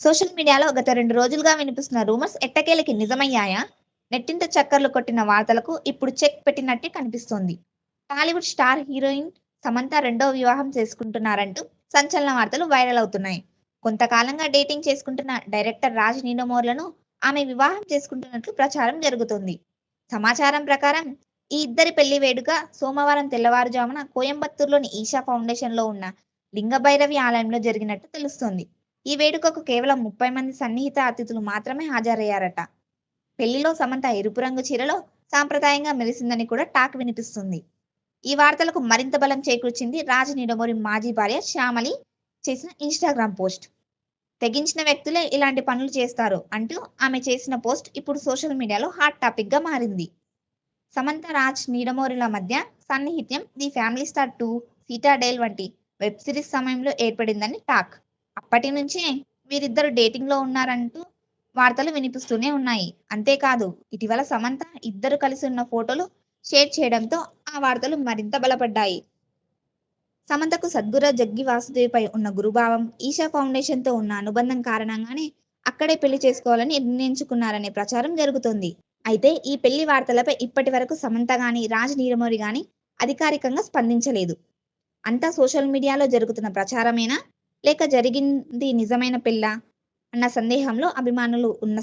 Social మీడియాలో గత రెండు రోజులుగా వినిపిస్తున్న రూమర్స్ ఎట్టకేలకి నిజమయ్యాయా? నెట్టింత చక్కర్లు కొట్టిన వార్తలకు ఇప్పుడు చెక్ పెట్టినట్టే కనిపిస్తోంది. టాలీవుడ్ స్టార్ హీరోయిన్ సమంత రెండో వివాహం చేసుకుంటున్నారంటూ సంచలన వార్తలు వైరల్ అవుతున్నాయి. కొంతకాలంగా డేటింగ్ చేసుకుంటున్న డైరెక్టర్ రాజ్ నీనోమోర్లను ఆమె వివాహం చేసుకుంటున్నట్లు ప్రచారం జరుగుతోంది. సమాచారం ప్రకారం ఈ ఇద్దరి పెళ్ళి వేడుక సోమవారం తెల్లవారుజామున కోయంబత్తూరులోని ఈషా ఫౌండేషన్లో ఉన్న లింగభైరవి ఆలయంలో జరిగినట్టు తెలుస్తోంది. ఈ వేడుకకు కేవలం ముప్పై మంది సన్నిహిత అతిథులు మాత్రమే హాజరయ్యారట. పెళ్ళిలో సమంత ఎరుపు రంగు చీరలో సాంప్రదాయంగా మెరిసిందని కూడా టాక్ వినిపిస్తుంది. ఈ వార్తలకు మరింత బలం చేకూర్చింది రాజ్ నిడమోరి మాజీ భార్య శ్యామలి చేసిన ఇన్స్టాగ్రామ్ పోస్ట్. తెగించిన వ్యక్తులే ఇలాంటి పనులు చేస్తారు అంటూ ఆమె చేసిన పోస్ట్ ఇప్పుడు సోషల్ మీడియాలో హాట్ టాపిక్గా మారింది. సమంత రాజ్ నీడమోరిల మధ్య సన్నిహిత్యం the family star to citadel వంటి వెబ్ సిరీస్ సమయంలో ఏర్పడిందని టాక్. అప్పటి నుంచే వీరిద్దరు డేటింగ్లో ఉన్నారంటూ వార్తలు వినిపిస్తూనే ఉన్నాయి. అంతేకాదు ఇటీవల సమంత ఇద్దరు కలిసి ఉన్న ఫోటోలు షేర్ చేయడంతో ఆ వార్తలు మరింత బలపడ్డాయి. సమంతకు సద్గుర జగ్గి వాసుదేవిపై ఉన్న గురుభావం ఈషా ఫౌండేషన్తో ఉన్న అనుబంధం కారణంగానే అక్కడే పెళ్ళి చేసుకోవాలని నిర్ణయించుకున్నారనే ప్రచారం జరుగుతోంది. అయితే ఈ పెళ్ళి వార్తలపై ఇప్పటి వరకు సమంత గాని రాజ్ నీరమోరి గాని అధికారికంగా స్పందించలేదు. అంతా సోషల్ మీడియాలో జరుగుతున్న ప్రచారమేనా? లేక జరిగింది నిజమైన పెళ్ళా? అన్న సందేహంలో అభిమానులు ఉన్న